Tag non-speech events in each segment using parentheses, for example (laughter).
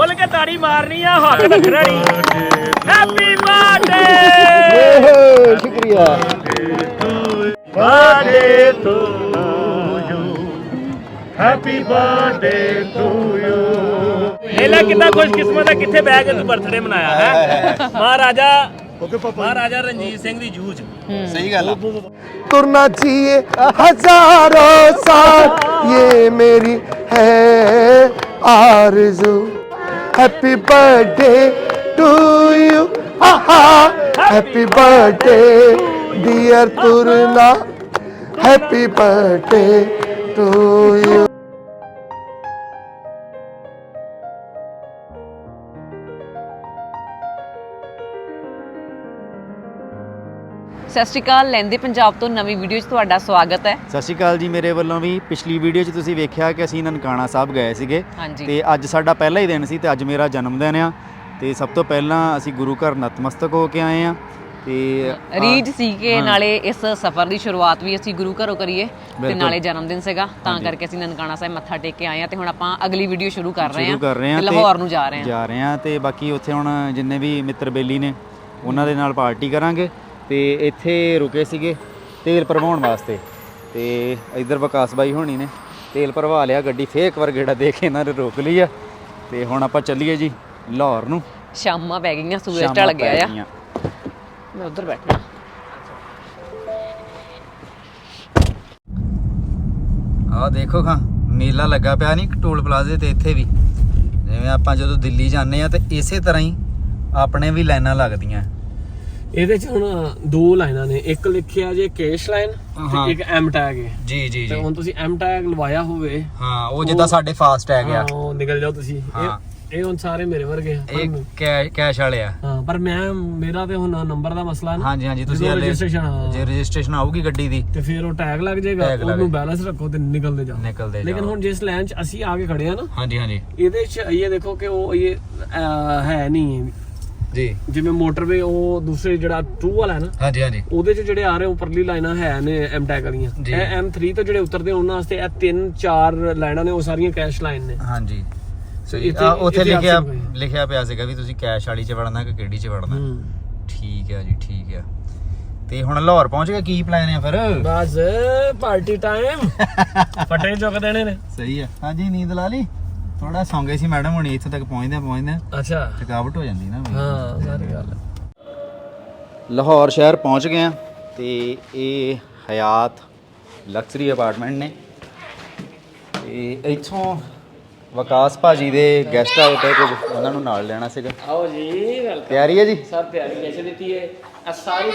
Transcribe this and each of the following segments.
ਖੁੱਲ ਕੇ ਤਾੜੀ ਮਾਰਨੀ ਆ ਹੱਥ ਰੱਖਣਾ। ਨਹੀਂ ਹੈਪੀ ਬਰਥਡੇ ਸ਼ੁਕਰੀਆ। Birthday to happy birthday to you ਇਹਲਾ ਕਿੰਨਾ ਖੁਸ਼ ਕਿਸਮਤ ਹੈ ਕਿੱਥੇ ਬੈ ਕੇ ਬਰਥਡੇ ਮਨਾਇਆ ਹੈ? ਮਹਾਰਾਜਾ ਓਕੇ ਪਾਪਾ ਮਹਾਰਾਜਾ ਰਣਜੀਤ ਸਿੰਘ ਦੀ ਜੂਝ। ਸਹੀ ਗੱਲ ਆ। ਤੁਰਨਾ ਚਾਹੀਏ ਹਜ਼ਾਰੋਂ ਸਾਲ ਇਹ ਮੇਰੀ ਹੈ ਆਰਜ਼ੂ। ਹੈਪੀ ਬਰਥਡੇ ਟੂ ਯੂ ਆਹਾ ਹੈਪੀ ਬਰਥਡੇ ਡੀਅਰ ਤੁਰਨਾ happy birthday to you Sat Sri Akal ਲੈਂਦੇ ਪੰਜਾਬ ਤੋਂ ਨਵੀਂ ਵੀਡੀਓ 'ਚ ਤੁਹਾਡਾ ਸਵਾਗਤ ਹੈ। ਸਤਿ ਸ਼੍ਰੀ ਅਕਾਲ ਜੀ ਮੇਰੇ ਵੱਲੋਂ ਵੀ ਪਿਛਲੀ ਵੀਡੀਓ 'ਚ ਤੁਸੀਂ ਵੇਖਿਆ ਕਿ ਅਸੀਂ ਨਨਕਾਣਾ ਸਾਹਿਬ ਗਏ ਸੀਗੇ। ਹਾਂਜੀ। ਤੇ ਅੱਜ ਸਾਡਾ ਪਹਿਲਾ ਹੀ ਦਿਨ ਸੀ ਤੇ ਅੱਜ ਮੇਰਾ ਜਨਮ ਦਿਨ ਆ। ਤੇ ਸਭ ਤੋਂ ਪਹਿਲਾਂ ਅਸੀਂ ਗੁਰੂ ਘਰ ਨਤਮਸਤਕ ਹੋ ਕੇ ਆਏ ਆ। ਤੇ ਰੀਡ ਸੀ ਕਿ ਨਾਲੇ ਇਸ ਸਫ਼ਰ ਦੀ ਸ਼ੁਰੂਆਤ ਵੀ ਅਸੀਂ ਗੁਰੂ ਘਰੋਂ ਕਰੀਏ ਤੇ ਬਿਲਕੁਲ। ਨਾਲੇ ਜਨਮ ਦਿਨ ਸੀਗਾ ਤਾਂ ਕਰਕੇ ਅਸੀਂ ਨਨਕਾਣਾ ਸਾਹਿਬ ਮੱਥਾ ਟੇਕ ਕੇ ਆਏ ਆ ਤੇ ਹੁਣ ਆਪਾਂ ਅਗਲੀ ਵੀਡੀਓ ਸ਼ੁਰੂ ਕਰ ਰਹੇ ਸ਼ੁਰੂ ਕਰ ਰਹੇ ਆ ਤੇ ਲਾਹੌਰ ਨੂੰ ਜਾ ਰਹੇ ਹਾਂ ਜਾ ਰਹੇ ਆ ਤੇ ਬਾਕੀ ਉੱਥੇ ਹੁਣ ਜਿੰਨੇ ਵੀ ਮਿੱਤਰ ਬੇਲੀ ਨੇ ਉਹਨਾਂ ਦੇ ਨਾਲ ਪਾਰਟੀ ਕਰਾਂਗੇ। ਤੇ ਇੱਥੇ ਰੁਕੇ ਸੀਗੇ ਤੇਲ ਭਰਵਾਉਣ ਵਾਸਤੇ ਤੇ ਇੱਧਰ ਵਿਕਾਸ ਬਾਈ ਹੋਣੀ ਨੇ ਤੇਲ ਭਰਵਾ ਲਿਆ ਗੱਡੀ ਫੇਰ ਇੱਕ ਵਾਰ ਗੇੜਾ ਦੇ ਕੇ ਇਹਨਾਂ ਨੇ ਰੋਕ ਲਈ ਆ। ਤੇ ਹੁਣ ਆਪਾਂ ਚੱਲੀਏ ਜੀ ਲਾਹੌਰ ਨੂੰ। ਸ਼ਾਮਾਂ ਪੈ ਗਈਆਂ ਸੂਰਜ ਢਲ ਗਿਆ ਆ। ਮੈਂ ਉੱਧਰ ਬੈਠਣਾ। ਆਹ ਦੇਖੋ ਖਾਂ ਮੇਲਾ ਲੱਗਾ ਪਿਆ ਨਹੀਂ ਟੋਲ ਪਲਾਜ਼ੇ ਤੇ ਇੱਥੇ ਵੀ। ਜਿਵੇਂ ਆਪਾਂ ਜਦੋਂ ਦਿੱਲੀ ਜਾਂਦੇ ਆ ਤੇ ਇਸੇ ਤਰ੍ਹਾਂ ਹੀ ਆਪਣੇ ਵੀ ਲਾਈਨਾਂ ਲੱਗਦੀਆਂ। ਇਹਦੇ ਚ ਹੁਣ ਦੋ ਲਾਈਨਾਂ ਨੇ। ਇੱਕ ਲਿਖਿਆ ਜੇ ਕੈਸ਼ ਲਾਈਨ ਹਾਂ। ਤੇ ਇੱਕ ਐਮ ਟੈਗ ਹੈ ਜੀ ਜੀ ਤੇ ਹੁਣ ਤੁਸੀਂ ਐਮ ਟੈਗ ਲਵਾਇਆ ਹੋਵੇ ਹਾਂ ਉਹ ਜਿੱਦਾਂ ਸਾਡੇ ਫਾਸਟ ਟੈਗ ਆ। ਹਾਂ, ਉਹ ਨਿਕਲ ਜਾਓ ਤੁਸੀਂ। ਹਾਂ। ਇਹ ਇਹ ਹੁਣ ਸਾਰੇ ਮੇਰੇ ਵਰਗੇ ਆ। ਪਰ ਇਹ ਮੈਂ- ਕੈ- ਕੈਸ਼ ਵਾਲੇ ਆ। ਹਾਂ ਪਰ ਮੈਂ ਮੇਰਾ ਤੇ ਹੁਣ ਨੰਬਰ ਦਾ ਮਸਲਾ ਨਾ। ਹਾਂਜੀ ਹਾਂਜੀ ਤੁਸੀਂ ਹਲੇ ਜੇ ਰਜਿਸਟ੍ਰੇਸ਼ਨ ਆਊਗੀ ਗੱਡੀ ਦੀ। ਤੇ ਫਿਰ ਉਹ ਟੈਗ ਲੱਗ ਜਾਏਗਾ Tag ਲੱਗ ਉਹਨੂੰ ਬੈਲੈਂਸ ਰੱਖੋ ਤੇ ਨਿਕਲਦੇ ਜਾਓ। ਨਿਕਲਦੇ ਲੇਕਿਨ ਜਾਓ। ਹੁਣ ਜਿਸ ਲਾਈਨ 'ਚ ਅਸੀਂ ਆ ਕੇ ਖੜੇ ਆ ਨਾ ਹਾਂਜੀ ਹਾਂਜੀ। ਇਹਦੇ 'ਚ ਇਹ ਦੇਖੋ ਕਿ ਉਹ ਇਹ ਅਹ, ਹੈ ਨਹੀਂ। ਜੀ। ਜਿਵੇਂ ਮੋਟਰਵੇ ਉਹ ਦੂਸਰੇ ਜਿਹੜਾ ਟਰੂ ਵਾਲਾ ਹੈ ਨਾ ਹਾਂਜੀ ਹਾਂਜੀ। ਉਹਦੇ ਚ ਜਿਹੜੇ ਆ ਰਹੇ ਉੱਪਰਲੀ ਲਾਈਨਾਂ ਹੈ ਨੇ ਐਮ ਟੈਗ ਵਾਲੀਆਂ। ਇਹ M3 ਤੋਂ ਜਿਹੜੇ ਉਤਰਦੇ ਉਹਨਾਂ ਵਾਸਤੇ ਇਹ ਤਿੰਨ ਚਾਰ ਲਾਈਨਾਂ ਨੇ ਉਹ ਸਾਰੀਆਂ ਕੈਸ਼ ਲਾਈਨ ਨੇ। ਹਾਂਜੀ। ਸੋ ਉੱਥੇ ਲਿਖਿਆ। ਲਿਖਿਆ ਪਿਆ ਸੀਗਾ ਵੀ ਤੁਸੀਂ ਕੈਸ਼ ਵਾਲੀ ਚ ਵੜਨਾ ਕਿ ਕਿਹੜੀ ਚ ਵੜਨਾ। ਠੀਕ ਹੈ ਜੀ ਠੀਕ ਹੈ ਤੇ ਹੁਣ ਲਾਹੌਰ ਪਹੁੰਚ ਗਏ ਕੀ ਪਲਾਨ ਹੈ ਫਿਰ? ਬਸ ਪਾਰਟੀ ਟਾਈਮ ਫਟੇ ਚੁੱਕ ਦੇਣੇ ਨੇ। ਸਹੀ ਹੈ ਹਾਂਜੀ ਨੀਂਦ ਲਾ ਲਈ? ਥੋੜਾ ਸੌਂਗੇ ਸੀ ਮੈਡਮ ਹੁਣੀ ਇੱਥੇ ਤੱਕ ਪਹੁੰਚਦੇ ਪਹੁੰਚਦੇ ਅੱਛਾ। ਥਕਾਵਟ ਹੋ ਜਾਂਦੀ ਨਾ ਹਾਂ ਸਾਰੀ ਗੱਲ ਲਾਹੌਰ ਸ਼ਹਿਰ ਪਹੁੰਚ ਗਏ ਆ ਤੇ ਇਹ ਹਯਾਤ ਲਕਸਰੀ ਅਪਾਰਟਮੈਂਟ ਨੇ। ਤੇ ਇੱਥੋਂ ਵਿਕਾਸ ਭਾਜੀ ਦੇ ਗੈਸਟ ਆਏ ਤੇ ਕੁਝ ਉਹਨਾਂ ਨੂੰ ਨਾਲ ਲੈਣਾ ਸੀਗਾ। ਆਓ ਜੀ ਵੈਲਕਮ ਤਿਆਰੀ ਹੈ ਜੀ? ਸਭ ਤਿਆਰੀ ਕੈਸੇ ਦਿੱਤੀ ਹੈ। ਆ ਸਾਰੀ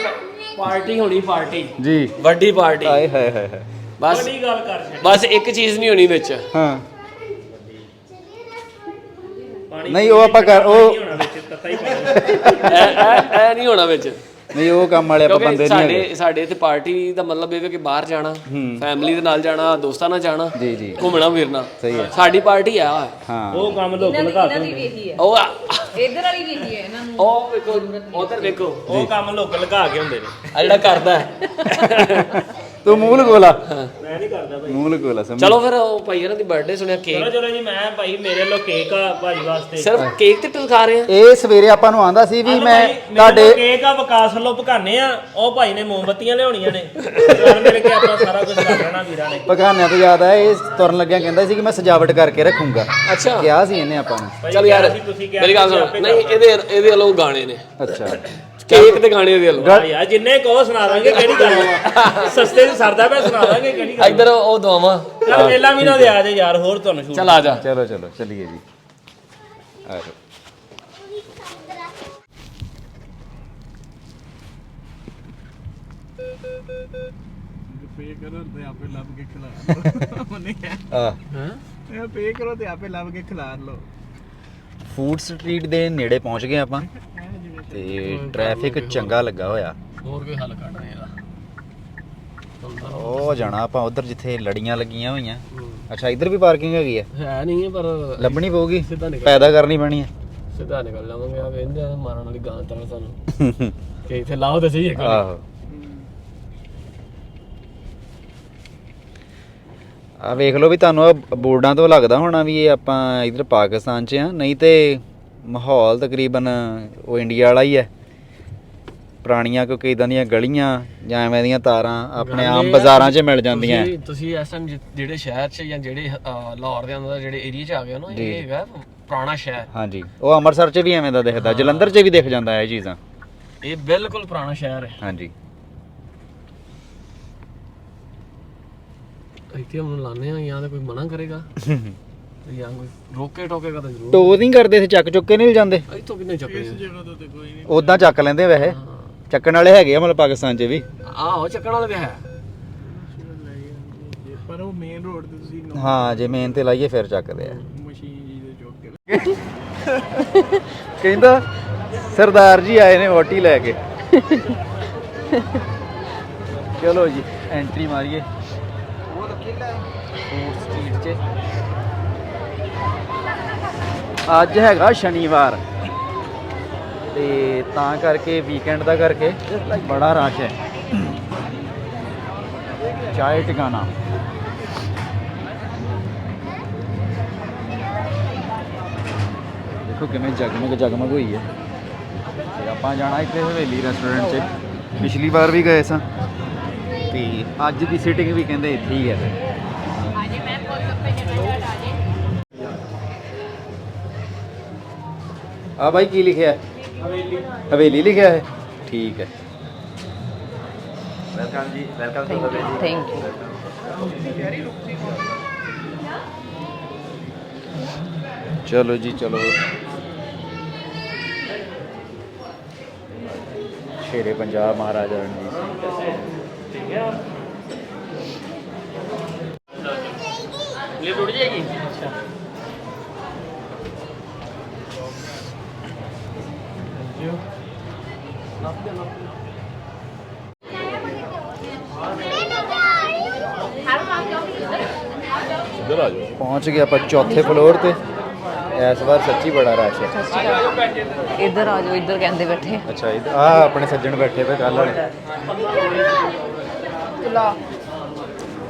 ਪਾਰਟੀ ਹੋਣੀ ਪਾਰਟੀ। ਜੀ। ਵੱਡੀ ਪਾਰਟੀ। ਆਏ ਹਾਏ ਹਾਏ ਹਾਏ। ਬਸ ਬੜੀ ਗੱਲ ਕਰ ਛੱਡੀ। ਬਸ ਇੱਕ ਚੀਜ਼ ਨਹੀਂ ਹੋਣੀ ਵਿੱਚ। ਹਾਂ। ਪਾਣੀ ਨਹੀਂ ਉਹ ਆਪਾਂ ਕਰ ਉਹ ਨਹੀਂ ਹੋਣਾ ਵਿੱਚ ਤੱਤਾ ਹੀ ਪਾਣੀ। ਐ ਐ ਨਹੀਂ ਹੋਣਾ ਵਿੱਚ। ਨਹੀਂ ਉਹ ਕੰਮ ਵਾਲੇ ਆਪਾਂ ਕਿਉਂਕਿ ਬੰਦੇ ਨਹੀਂ ਹੈਗੇ। ਸਾਡੇ ਸਾਡੇ ਇੱਥੇ ਪਾਰਟੀ ਦਾ ਮਤਲਬ ਇਹ ਹੈ ਕਿ ਬਾਹਰ ਜਾਣਾ ਫੈਮਿਲੀ ਦੇ ਨਾਲ ਜਾਣਾ ਦੋਸਤਾਂ ਨਾਲ ਜਾਣਾ ਜੀ ਜੀ। ਘੁੰਮਣਾ ਫਿਰਨਾ। ਸਹੀ ਹੈ। ਸਾਡੀ ਪਾਰਟੀ ਆ। ਹਾਂ। ਉਹ ਕੰਮ ਲੋਕ ਲਗਾ ਕੇ ਹੁੰਦੇ। ਉਹ ਆ- ਇੱਧਰ ਵਾਲੀ ਵੀ ਹੈ ਇਹਨਾਂ ਨੂੰ ਉਹ ਵੇਖੋ ਉਧਰ ਵੇਖੋ। ਉਹ ਕੰਮ ਲੋਕ ਲਗਾ ਕੇ ਹੁੰਦੇ ਨੇ। ਆ ਜਿਹੜਾ ਕਰਦਾ ਹੈ। (laughs) ਤੂੰ ਮੂੰਹ ਲਗੋਲਾ ਮੈਂ ਨਹੀਂ ਕਰਦਾ ਭਾਈ। ਮੂੰਹ ਲਗੋਲਾ ਸਮਝ। ਚਲੋ ਫਿਰ ਉਹ ਭਾਈ ਇਹਨਾਂ ਦੀ ਬਰਥਡੇ ਸੁਣਿਆ ਚਲੋ ਕੇਕ ਚਲੋ ਜੀ ਮੈਂ ਭਾਈ ਮੇਰੇ ਲੋ ਕੇਕ ਆ ਭਾਜੀ ਵਾਸਤੇ। ਸਿਰਫ ਕੇਕ ਤੇ ਟਿਕਾ ਰਹੇ ਆ ਇਹ ਸਵੇਰੇ ਆਪਾਂ ਨੂੰ ਆਂਦਾ ਸੀ ਵੀ ਮੈਂ ਤੁਹਾਡੇ ਕੇਕ ਆ ਵਿਕਾਸ ਵੱਲੋਂ ਪਕਾਨੇ ਆ। ਉਹ ਭਾਈ ਨੇ ਮੋਮਬੱਤੀਆਂ ਲਿਆਉਣੀਆਂ ਨੇ। ਨਾਲ ਮਿਲ ਕੇ ਆਪਾਂ ਸਾਰਾ ਕੁਝ ਕਰ ਲੈਣਾ ਵੀਰਾਂ ਨੇ। ਪਕਾਨਿਆਂ ਤੋਂ ਯਾਦ ਆਇਆ ਇਹ ਤੁਰਨ ਲੱਗਿਆ ਕਹਿੰਦਾ ਸੀ ਕਿ ਮੈਂ ਸਜਾਵਟ ਕਰਕੇ ਰੱਖੂੰਗਾ। ਅੱਛਾ। ਕਿਹਾ ਸੀ ਇਹਨੇ ਆਪਾਂ ਨੂੰ। ਭਾਈ ਚਲ ਯਾਰ ਕਿਹਾ ਸੀ ਤੁਸੀਂ ਕਿਹਾ ਮੇਰੀ ਗੱਲ ਸੀ ਸੁਣ। ਨਹੀਂ ਇਹਦੇ ਇਹਦੇ ਵੱਲੋਂ ਗਾਣੇ ਨੇ। ਅੱਛਾ। ਕੇਕ ਤੇ ਗਾਣੇ ਵੱਲੋਂ ਹਾਂ ਯਾਰ ਜਿੰਨੇ ਕਹੋ ਸੁਣਾ ਦਾਂਗੇ ਕਿਹੜੀ ਗੱਲ ਆ। ਸਸਤੇ ਚ ਸਰਦਾ ਪਿਆ ਸੁਣਾ ਦਾਂਗੇ ਕਿਹੜੀ ਗੱਲ ਇੱਧਰ ਉਹ ਦਵਾਵਾਂ ਚੱਲ ਮੇਲਾ ਵੀ ਨਾ ਦੇ ਆ ਜਾ ਯਾਰ ਹੋਰ ਤੁਹਾਨੂੰ ਸ਼ੂਟ ਚਲ ਆ ਜਾ। ਚਲੋ ਚਲੋ ਚੱਲੀਏ ਜੀ। ਆ ਜਾਓ। ਪੇ ਕਰੋ ਤੇ ਆਪੇ ਲੱਭ ਕੇ ਖਿਲਾ ਲਓ। (laughs) ਕਿਹਾ। ਆ। ਇਹ ਪੇ ਕਰੋ ਤੇ ਆਪੇ ਲੱਭ ਕੇ ਖਿਲਾ ਲਓ। ਫੂਡ ਸਟਰੀਟ ਦੇ ਨੇੜੇ ਪਹੁੰਚ ਗਏ ਆਪਾਂ। ਤੇ ਟ੍ਰੈਫਿਕ ਚੰਗਾ ਲੱਗਾ ਹੋਇਆ। ਹੋਰ ਕੋਈ ਹੱਲ ਕੱਢ ਰਹੇ ਇਹਦਾ ਉਹ ਜਾਣਾ ਆਪਾਂ ਉਧਰ ਜਿੱਥੇ ਲੜੀਆਂ ਲੱਗੀਆਂ ਹੋਈਆਂ। ਅੱਛਾ ਇੱਧਰ ਵੀ ਪਾਰਕਿੰਗ ਹੈਗੀ ਆ? ਹੈ ਨਹੀਂ ਹੈ ਪਰ ਲੱਭਣੀ ਪਊਗੀ? ਸਿੱਧਾ ਨਿਕਲ ਪੈਦਾ ਕਰਨੀ ਪੈਣੀ ਹੈ ਸਿੱਧਾ ਨਿਕਲ ਜਾਵਾਂਗੇ ਆ ਵੇਂਦੇ ਆ ਮਾਰਨ ਵਾਲੀ ਗਾਂ ਤਰ੍ਹਾਂ ਸਾਨੂੰ। (laughs) ਕਿ ਇੱਥੇ ਲਾਓ ਤੇ ਸਹੀ ਇੱਕ। ਆਹੋ। ਆ ਵੇਖ ਲਓ ਵੀ ਤੁਹਾਨੂੰ ਬੋਰਡਾਂ ਤੋਂ ਲੱਗਦਾ ਹੋਣਾ ਵੀ ਇਹ ਆਪਾਂ ਇਧਰ ਪਾਕਿਸਤਾਨ 'ਚ ਆ। ਨਹੀਂ ਤੇ ਮਾਹੌਲ ਤਕਰੀਬਨ ਉਹ ਇੰਡੀਆ ਵਾਲਾ ਹੀ ਹੈ। ਪੁਰਾਣੀਆਂ ਕਿਉਂਕਿ ਇਦਾਂ ਦੀਆਂ ਗਲੀਆਂ ਜਾਂ ਐਵੇਂ ਦੀਆਂ ਤਾਰਾਂ ਆਪਣੇ ਆਮ ਬਾਜ਼ਾਰਾਂ 'ਚ ਮਿਲ ਜਾਂਦੀਆਂ। ਤੁਸੀਂ- ਤੁਸੀਂ ਇਸ ਟਾਈਮ ਜਿਹੜੇ ਸ਼ਹਿਰ 'ਚ ਜਾਂ ਜਿਹੜੇ ਅਹ, ਲਾਹੌਰ ਦੇ ਅੰਦਰ ਜਿਹੜੇ ਏਰੀਆ 'ਚ ਆ ਗਏ ਹੋ ਨਾ ਜੀ। ਇਹ ਹੈਗਾ ਪੁਰਾਣਾ ਸ਼ਹਿਰ। ਹਾਂਜੀ। ਉਹ ਅੰਮ੍ਰਿਤਸਰ 'ਚ ਵੀ ਐਵੇਂ ਦਾ ਦਿਖਦਾ ਜਲੰਧਰ 'ਚ ਵੀ ਦਿਖ ਜਾਂਦਾ ਇਹ ਚੀਜ਼ਾਂ। ਇਹ ਬਿਲਕੁਲ ਪੁਰਾਣਾ ਸ਼ਹਿਰ ਹੈ। ਹਾਂਜੀ। ਇੱਥੇ ਹੁਣ ਲਾਣੇ ਆ ਜਾਂ ਤਾਂ ਕੋਈ ਮਨਾ ਕਰੇਗਾ। (laughs) ਰੋਕੇ ਟੋਕੇਗਾ ਤਾਂ ਜ਼ਰੂਰ? ਟੋ ਨਹੀਂ ਕਰਦੇ ਸੀ ਚੱਕ ਚੁੱਕ ਕੇ ਨਹੀਂ ਜਾਂਦੇ ਇੱਥੋਂ ਕਿੰਨੇ ਚੱਕਣੇ ਜਗ੍ਹਾ ਤੋਂ ਤੇ ਕੋਈ ਨਹੀਂ। ਉਦਾਂ ਚੱਕ ਲੈਂਦੇ ਵੈਸੇ। ਚੱਕਣ ਵਾਲੇ ਹੈਗੇ ਆ ਮਤਲਬ ਪਾਕਿਸਤਾਨ 'ਚ ਵੀ। ਆਹੋ ਚੱਕਣ ਵਾਲੇ ਤੇ ਹੈ। ਪਰ ਉਹ ਮੇਨ ਰੋਡ ਤੇ ਤੁਸੀਂ ਨੋ- ਹਾਂ ਜੇ ਮੇਨ ਤੇ ਲਾਈਏ ਫਿਰ ਚੱਕਦੇ ਆ। ਮਸ਼ੀਨ ਜੀ ਦੇ ਚੁੱਕ ਕੇ ਕਹਿੰਦਾ ਸਰਦਾਰ ਜੀ ਆਏ ਨੇ ਵੋਟੀ ਲੈ ਕੇ। ਚਲੋ ਜੀ ਐਂਟਰੀ ਮਾਰੀਏ। ਅੱਜ ਹੈਗਾ ਸ਼ਨੀਵਾਰ। ਤੇ ਤਾਂ ਕਰਕੇ ਵੀਕਐਂਡ ਦਾ ਕਰਕੇ ਬੜਾ ਰਸ਼ ਹੈ। ਚਾਏ ਟਿਕਾਣਾ। ਦੇਖੋ ਕਿਵੇਂ ਜਗਮਗ ਜਗਮਗ ਹੋਈ ਹੈ। ਤੇ ਆਪਾਂ ਜਾਣਾ ਇੱਥੇ ਹਵੇਲੀ ਰੈਸਟੋਰੈਂਟ 'ਚ। ਪਿਛਲੀ ਵਾਰ ਵੀ ਗਏ ਸਾਂ। ਤੇ ਅੱਜ ਦੀ ਸਿਟਿੰਗ ਵੀ ਕਹਿੰਦੇ ਇੱਥੇ ਹੀ ਹੈ। ਆ ਬਾਈ ਕੀ ਲਿਖਿਆ ਹੈ ਹਵੇਲੀ ਹਵੇਲੀ ਲਿਖਿਆ ਹੈ ਠੀਕ ਹੈ ਵੈਲਕਮ ਜੀ welcome to Haveli thank you ਚਲੋ ਜੀ ਚਲੋ ਸ਼ੇਰੇ ਪੰਜਾਬ ਮਹਾਰਾਜਾ ਰਣਜੀਤ ਸਿੰਘ ਇਹ ਟੁੱਟ ਜਾਏਗੀ ਅੱਛਾ ਪਹੁੰਚ ਗਏ ਆਪਾਂ ਚੌਥੇ ਫਲੋਰ ਤੇ। ਇਸ ਵਾਰ ਸੱਚੀ ਬੜਾ ਰਸ਼ ਹੈ। ਇੱਧਰ ਆ ਜਾਓ ਇੱਧਰ ਕਹਿੰਦੇ ਬੈਠੇ। ਅੱਛਾ ਇਹ ਆ ਆਪਣੇ ਸੱਜਣ ਬੈਠੇ ਪਏ ਕੱਲ ਵਾਲੇ।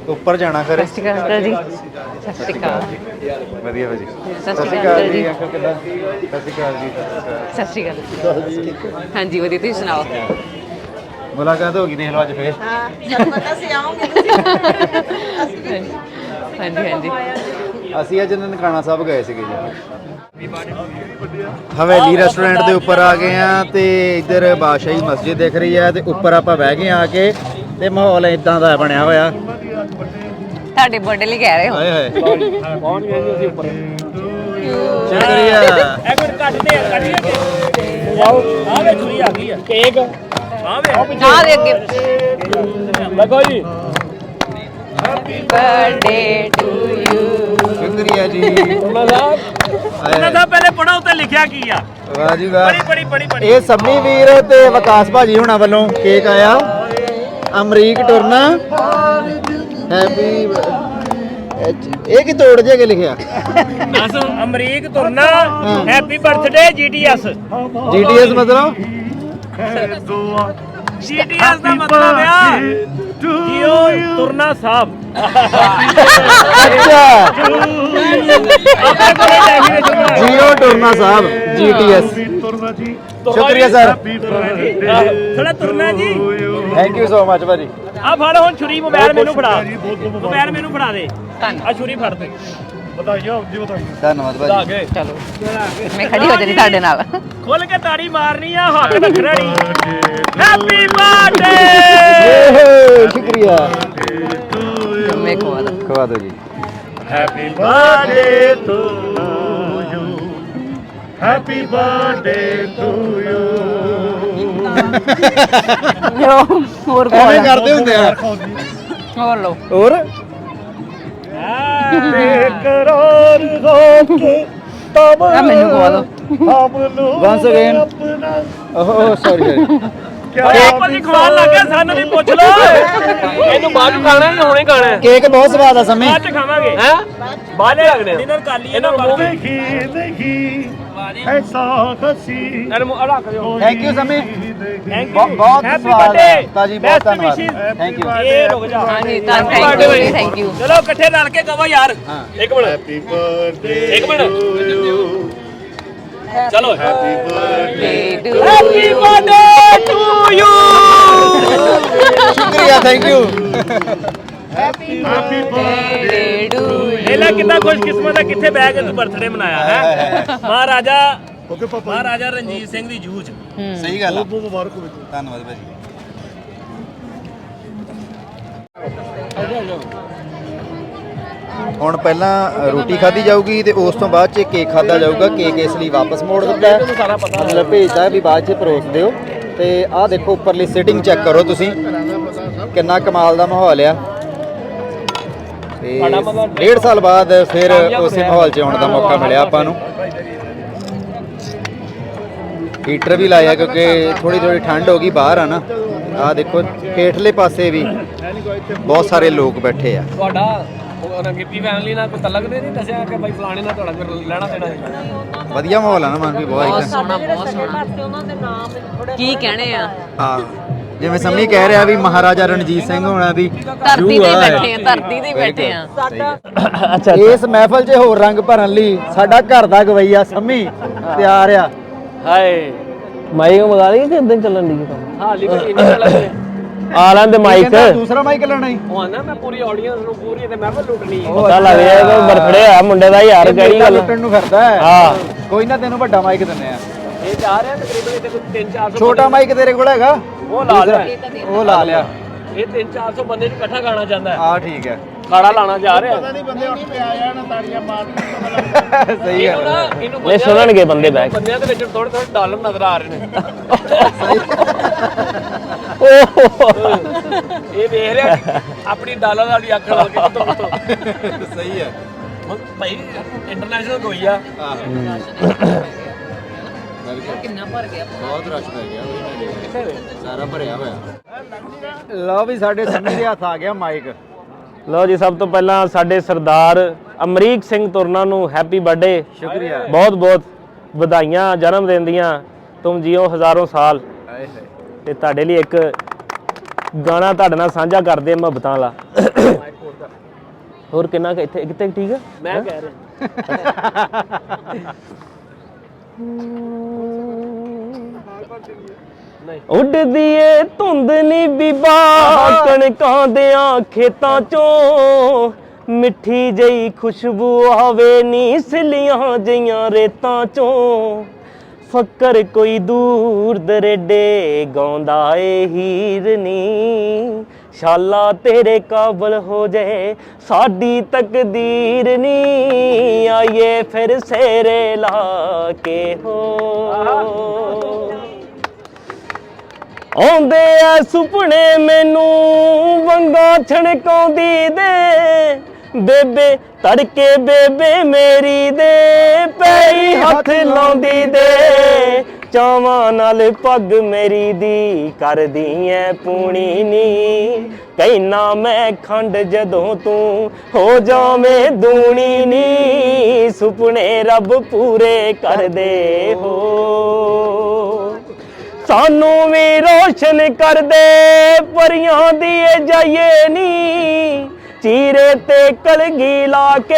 ਉੱਪਰ ਜਾਣਾ ਫਿਰ। ਸਤਿ ਸ਼੍ਰੀ ਅਕਾਲ ਜੀ। ਸਤਿ ਸ਼੍ਰੀ ਅਕਾਲ। ਵਧੀਆ ਵਧੀਆ ਸਤਿ ਸ਼੍ਰੀ ਅਕਾਲ ਜੀ। ਅੰਕਲ ਕਿੱਦਾਂ? ਸਤਿ ਸ਼੍ਰੀ ਅਕਾਲ ਜੀ ਸਤਿ ਸ਼੍ਰੀ ਅਕਾਲ। ਹਾਂਜੀ ਵਧੀਆ ਤੁਸੀਂ ਸੁਣਾਓ? ਮੁਲਾਕਾਤ ਹੋ ਗਈ ਦੇਖ ਲਓ ਅੱਜ ਫੇਰ ਹਾਂਜੀ ਹਾਂਜੀ। ਅਸੀਂ ਅੱਜ ਨਨਕਾਣਾ ਸਾਹਿਬ ਗਏ ਸੀਗੇ ਜੀ। ਹਵੇਲੀ ਰੈਸਟੋਰੈਂਟ ਦੇ ਉੱਪਰ ਆ ਗਏ ਆ ਤੇ ਇੱਧਰ ਬਾਦਸ਼ਾਹੀ ਮਸਜਿਦ ਦਿਖ ਰਹੀ ਹੈ ਤੇ ਉੱਪਰ ਆਪਾਂ ਬਹਿ ਗਏ ਆ ਕੇ ਤੇ ਮਾਹੌਲ ਇਦਾਂ ਦਾ ਬਣਿਆ ਹੋਇਆ। ਤੁਹਾਡੇ ਬਰਥਡੇ ਲਈ ਕਹਿ ਰਹੇ ਹੋ। ਹਾਏ ਹਾਏ। ਪਹੁੰਚ ਗਏ ਜੀ ਅਸੀਂ ਉੱਪਰ ਸ਼ੁਕਰੀਆ। ਇੱਕ ਮਿੰਟ ਕੱਟਦੇ ਆ ਕੱਟੀਏ ਆਓ ਆ ਵੇ ਛੁਰੀ ਆ ਗਈ ਆ। ਕੇਕ। ਆ ਵੇ ਆ ਦੇ ਅੱਗੇ ਲਗੋ ਜੀ। ਬਰਥਡੇ ਟੂ ਸ਼ੁਕਰੀਆ ਜੀ। ਉਹਨਾਂ ਇਹਨਾਂ ਹਾਏ। ਦਾ ਪਹਿਲੇ ਪੜੋ ਉੱਤੇ ਲਿਖਿਆ ਕੀ ਆ? ਵਾਹ ਜੀ ਵਾਹ। ਪੜੀ ਪੜੀ ਪੜੀ ਪੜੀ ਇਹ ਸੰਮੀ ਵੀਰ ਤੇ ਵਿਕਾਸ ਭਾਜੀ ਹੁਣਾਂ ਵੱਲੋਂ ਕੇਕ ਆਇਆ। ਅਮਰੀਕ ਟੁਰਨਾ। ਹੈਪੀ ਇਹ ਕੀ ਤੋੜ ਜੇ ਕੇ ਲਿਖਿਆ? ਦੱਸ ਅਮਰੀਕ ਤੁਰਨਾ ਹੈਪੀ ਬਰਥਡੇ ਜੀਟੀਐਸ ਜੀਟੀਐਸ ਮਤਲਬ? ਜੀਟੀਐਸ ਦਾ ਮਤਲਬ ਆ। ਜੀਓ ਤੁਰਨਾ ਸਾਹਿਬ ਅੱਛਾ ਆਪਣੇ ਕੋਲੇ ਡੈਫੀਨੇਸ਼ਨ ਜੀਓ ਟੁਰਨਾ ਸਾਹਿਬ ਜੀਟੀਐਸ ਸ਼ੁਕਰੀਆ ਸਰ ਥੋੜਾ ਤੁਰਨਾ ਜੀ ਥੈਂਕ ਯੂ ਸੋ ਮਚ ਭਾਜੀ ਆ ਫੜ ਹੁਣ ਛੁਰੀ ਮੋਬਾਈਲ ਮੈਨੂੰ ਫੜਾ ਮੋਬਾਈਲ ਮੈਨੂੰ ਫੜਾ ਦੇ ਆ ਛੁਰੀ ਫੜ ਤੇ ਧੰਨਵਾਦ ਭਾਜੀ। ਚਲੋ। ਮੈਂ ਖੜੀ ਹੋ ਜਾਣੀ ਤੁਹਾਡੇ ਨਾਲ। ਖੁੱਲ ਕੇ ਤਾੜੀ ਮਾਰਨੀ ਆ ਹੱਥ ਰੱਖਣਾ ਨਹੀਂ ਹੈਪੀ ਬਰਥਡੇ ਏਹੇ, ਸ਼ੁਕਰੀਆ ਮੈਂ ਖਵਾ ਦਾਂ। ਖਵਾ ਦਿਓ ਜੀ। Happy birthday to you happy birthday to you ਹੋਰ ਐਵੇਂ ਕਰਦੇ ਹੁੰਦੇ ਆ। ਹੋਰ ਲਓ। ਹੋਰ? ਬੇਕਰਾਰ ਹੋ ਕੇ ਤਬ ਆ ਮੈਨੂੰ ਖਵਾ ਦਿਓ ਹਮ ਨੂੰ Once again. ਓਹ ਸੌਰੀ ਸੌਰੀ ਆਪਾਂ ਜੀ ਖਵਾਨ ਲੱਗੇ ਸਾਨੂੰ ਵੀ ਪੁੱਛ ਲੋ ਇਹਨੂੰ ਬਾਅਦ ਚ ਖਾਣਾ ਹੀ ਹੁਣੇ ਖਾਣਾ ਹੈ ਕੇਕ ਬਹੁਤ ਸਵਾਦ ਆ ਸਮੀ। ਬਾਅਦ ਚ ਖਾਵਾਂਗੇ। ਹੈ? ਬਾਅਦ ਚ ਲੱਗਦੇ ਆ ਡਿਨਰ ਕਰ ਲਈਏ ਨਾ ਇਹਨੂੰ ਮੂੰਹ ਦੇਖੀ ਦੇਖੀ। ਐਸਾ ਥੈਂਕ ਯੂ ਸਮੀ ਥੈਂਕ ਬਹੁਤ ਸਵਾਦ ਹੈ। birthday! ਤਾਜੀ ਬਹੁਤ ਧੰਨਵਾਦ! ਥੈਂਕ ਯੂ ਇਹ ਰੁਕ ਜਾ। ਹਾਂਜੀ ਤਾਂ ਥੈਂਕ ਯੂ ਥੈਂਕ ਯੂ ਚਲੋ ਇਕੱਠੇ ਰਲ ਕੇ ਕਹੋ ਯਾਰ। ਇੱਕ ਮਿੰਟ। ਹੈਪੀ ਬਰਥਡੇ ਇੱਕ ਮਿੰਟ। ਚਲੋ। Happy birthday happy birthday to you ਸ਼ੁਕਰੀਆ ਥੈਂਕ ਯੂ (laughs) ਹੈਪੀ ਬਰਥਡੇ ਇਹਲਾ ਕਿੰਨਾ ਖੁਸ਼ਕਿਸਮਤ ਹੈ ਕਿੱਥੇ ਬਹਿ ਕੇ ਤੂੰ ਬਰਥਡੇ ਮਨਾਇਆ ਹੈ ਮਹਾਰਾਜਾ ਓਕੇ ਪਾਪਾ ਮਹਾਰਾਜਾ ਰਣਜੀਤ ਸਿੰਘ ਦੀ ਜੂਝ ਸਹੀ ਗੱਲ ਆ ਬਹੁਤ ਮੁਬਾਰਕ ਹੋਵੇ ਧੰਨਵਾਦ ਭਾਜੀ ਹੁਣ ਪਹਿਲਾਂ ਰੋਟੀ ਖਾਧੀ ਜਾਊਗੀ ਤੇ ਉਸ ਤੋਂ ਬਾਅਦ ਚ ਕੇਕ ਖਾਧਾ ਜਾਊਗਾ ਕੇਕ ਇਸ ਲਈ ਵਾਪਸ ਮੋੜ ਦਿੱਤਾ ਹੈ। ਮਤਲਬ ਭੇਜਦਾ ਵੀ ਬਾਅਦ ਚ ਪਰੋਸ ਦਿਓ। ਤੇ ਆਹ ਦੇਖੋ ਉੱਪਰਲੀ ਸਿਟਿੰਗ ਚੈੱਕ ਕਰੋ ਤੁਸੀਂ। ਕਿੰਨਾ ਕਮਾਲ ਦਾ ਮਾਹੌਲ ਆ। ਤੇ ਡੇਢ ਸਾਲ ਬਾਅਦ ਫਿਰ ਉਸੇ ਮਾਹੌਲ 'ਚ ਆਉਣ ਦਾ ਮੌਕਾ ਮਿਲਿਆ ਆਪਾਂ ਨੂੰ। ਹੀਟਰ ਵੀ ਲਾਇਆ ਕਿਉਂਕਿ ਥੋੜੀ ਥੋੜੀ ਠੰਡ ਹੋ ਗਈ ਬਾਹਰ ਆ ਨਾ। ਆ ਦੇਖੋ ਹੇਠਲੇ ਪਾਸੇ ਵੀ ਬਹੁਤ ਸਾਰੇ ਲੋਕ ਬੈਠੇ ਆ। ਤੁਹਾਡਾ ਉਹ ਰੰਗੀਪੀ ਫੈਮਿਲੀ ਨਾਲ ਕੋਈ ਤਲਕ ਦੇ ਨਹੀਂ ਦੱਸਿਆ ਕਿ ਬਾਈ ਫਲਾਣੇ ਨਾਲ ਤੁਹਾਡਾ ਕੋਈ ਲੈਣਾ ਦੇਣਾ ਹੈ? ਵਧੀਆ ਮਾਹੌਲ ਆ ਨਾ ਮਨ ਵੀ ਬਹੁਤ ਸੋਹਣਾ ਬਹੁਤ ਸੋਹਣਾ। ਕੀ ਕਹਿਣੇ ਆ? ਆ। ਜਿਵੇਂ ਸੰਮੀ ਕਹਿ ਰਿਹਾ ਵੀ ਮਹਾਰਾਜਾ ਰਣਜੀਤ ਸਿੰਘ ਹੋਣਾ ਦੀ ਧਰਤੀ ਤੇ। ਬੈਠੇ ਆ ਧਰਤੀ ਤੇ ਬੈਠੇ ਆ। ਅੱਛਾ ਇਸ ਮਹਿਫਲ 'ਚ ਹੋਰ ਰੰਗ ਭਰਨ ਲਈ ਸਾਡਾ ਘਰ ਦਾ ਗਵਈਆ ਸੰਮੀ ਤਿਆਰ ਆ। ਹਾਏ। ਮਾਈਕ ਮੰਗਾ ਲਈ ਕਿ ਇਦਾਂ ਚੱਲਣ ਦੀ? ਕੰਮ ਹਾਂ ਲਿਖ ਇੰਨੀ ਚੱਲਦੇ ਆ ਲੈਂਦੇ ਮਾਈਕ। ਕਹਿੰਦਾ ਦੂਸਰਾ ਮਾਈਕ ਲੈਣਾ ਹੀ। ਉਹ ਆਂਦਾ ਮੈਂ ਪੂਰੀ ਆਡੀਅנס ਨੂੰ ਪੂਰੀ ਤੇ ਮੈਂ ਵੀ ਲੁੱਟਣੀ ਹੈ ਪਤਾ ਲੱਗ ਰਿਹਾ ਕਿ ਬਰਥਡੇ ਆ ਮੁੰਡੇ ਦਾ ਯਾਰ ਕਿਹੜੀ ਗੱਲ ਲੁੱਟਣ ਨੂੰ ਫਿਰਦਾ ਹੈ। ਹਾਂ। ਕੋਈ ਨਾ ਤੈਨੂੰ ਵੱਡਾ ਮਾਈਕ ਦਿੰਨੇ ਆ। ਇਹ ਜਾ ਰਿਹਾ ਤਕਰੀਬਨ ਇੱਥੇ ਕੋਈ 3-400 ਛੋਟਾ ਮਾਈਕ ਤੇਰੇ ਕੋਲ ਹੈਗਾ? ਉਹ ਲਾ ਲਿਆ। ਉਹ ਲਾ ਲਿਆ। ਇਹ 3-400 ਬੰਦੇ ਨੂੰ ਇਕੱਠਾ ਗਾਣਾ ਚਾਹੁੰਦਾ ਹੈ। ਆ ਠੀਕ ਹੈ। ਖਾੜਾ ਲਾਣਾ ਜਾ ਰਿਹਾ ਪਤਾ ਨਹੀਂ ਬੰਦੇ ਉੱਠ ਕੇ ਆ ਜਾਣ ਤਾੜੀਆਂ ਮਾਰਨ ਸਹੀ ਹੈ। ਇਹਨੂੰ ਇਹ ਸੁਣਨਗੇ ਬੰਦੇ ਬੈਕ ਬੰਦਿਆਂ ਦੇ ਵਿੱਚ ਥੋੜੇ ਥੋੜੇ ਡਾਲਰ ਨਜ਼ਰ ਆ ਰਹੇ ਨੇ। ਇਹ ਵੇਖ ਰਿਹਾ ਆਪਣੀ ਡਾਲਰ ਵਾਲੀ ਅੱਖ ਲਾ ਕੇ ਕਿਤੋਂ ਸਹੀ ਹੈ। ਭਾਈ ਇੰਟਰਨੈਸ਼ਨਲ ਕੋਈ ਆ। ਕਿੰਨਾ ਭਰ ਗਿਆ? ਬਹੁਤ ਰਸ਼ ਪੈ ਗਿਆ ਉਹੀ ਮੈਂ ਸਾਰਾ ਭਰਿਆ ਹੋਇਆ। ਲਓ ਵੀ ਸਾਡੇ ਸੰਮੀ ਦੇ ਹੱਥ ਆ ਗਿਆ ਮਾਈਕ ਲਓ ਜੀ ਸਭ ਤੋਂ ਪਹਿਲਾਂ ਸਾਡੇ ਸਰਦਾਰ ਅਮਰੀਕ ਸਿੰਘ ਤੁਰਨਾ ਨੂੰ ਹੈਪੀ ਬਰਥਡੇ ਸ਼ੁਕਰੀਆ। ਬਹੁਤ ਬਹੁਤ ਵਧਾਈਆਂ ਜਨਮ ਦਿਨ ਦੀਆਂ। ਤੁਮ ਜੀਓ ਹਜ਼ਾਰੋਂ ਸਾਲ। ਤੇ ਤੁਹਾਡੇ ਲਈ ਇੱਕ ਗਾਣਾ ਤੁਹਾਡੇ ਨਾਲ ਸਾਂਝਾ ਕਰਦੇ ਆ ਮੁਹੱਬਤਾਂ ਵਾਲਾ। ਹੋਰ ਕਿੰਨਾ ਕੁ ਇੱਥੇ ਕਿਤੇ ਠੀਕ ਆ? ਮੈਂ ਕਹਿ ਰਿਹਾ। (laughs) ਉੱਡਦੀ ਏ ਧੁੰਦ ਨੀ ਬੀਬਾ, ਕਣਕਾਂ ਦਿਆਂ ਖੇਤਾਂ ਚੋਂ। ਮਿੱਠੀ ਜਈ ਖੁਸ਼ਬੂ ਆਵੇ ਨੀ ਸਿਲੀਆਂ ਜਈਆਂ ਰੇਤਾਂ ਚੋਂ। ਫੱਕਰ ਕੋਈ ਦੂਰ ਦਰੇਡੇ ਗਾਉਂਦਾ ਏ ਹੀਰ ਨੀ। ਸ਼ਾਲਾ ਤੇਰੇ ਕਾਬਲ ਹੋ ਜਾਏ, ਸਾਡੀ ਤਕਦੀਰ ਨੀ ਆਈਏ ਫਿਰ ਸੇਰੇ ਲਾ ਕੇ ਹੋ। ਆਉਂਦੇ ਐ ਸੁਪਨੇ ਮੈਨੂੰ ਵੰਗਾ ਛਣਕਾਉਂਦੀ ਦੇ, ਬੇਬੇ ਤੜਕੇ ਬੇਬੇ ਮੇਰੀ ਦੇ, ਪੈਰੀ ਹੱਥ ਲਾਉਂਦੀ ਦੇ। ਚਾਵਾਂ ਨਾਲ ਪੱਗ ਮੇਰੀ ਦੀ ਕਰਦੀ ਐ ਪੂਣੀ ਨੀ। ਕਹਿਨਾ ਮੈਂ ਖੰਡ ਜਦੋਂ ਤੂੰ ਹੋ ਜਾਵੇਂ ਦੂਣੀ ਨੀ। ਸੁਪਨੇ ਰੱਬ ਪੂਰੇ ਕਰਦੇ ਹੋ। ਸਾਨੂੰ ਵੀ ਰੋਸ਼ਨ ਕਰਦੇ, ਪਰੀਆਂ ਦੀ ਇਹ ਜਾਈਏ ਨੀ। ਚੀਰੇ ਤੇ ਕਲਗੀ ਲਾ ਕੇ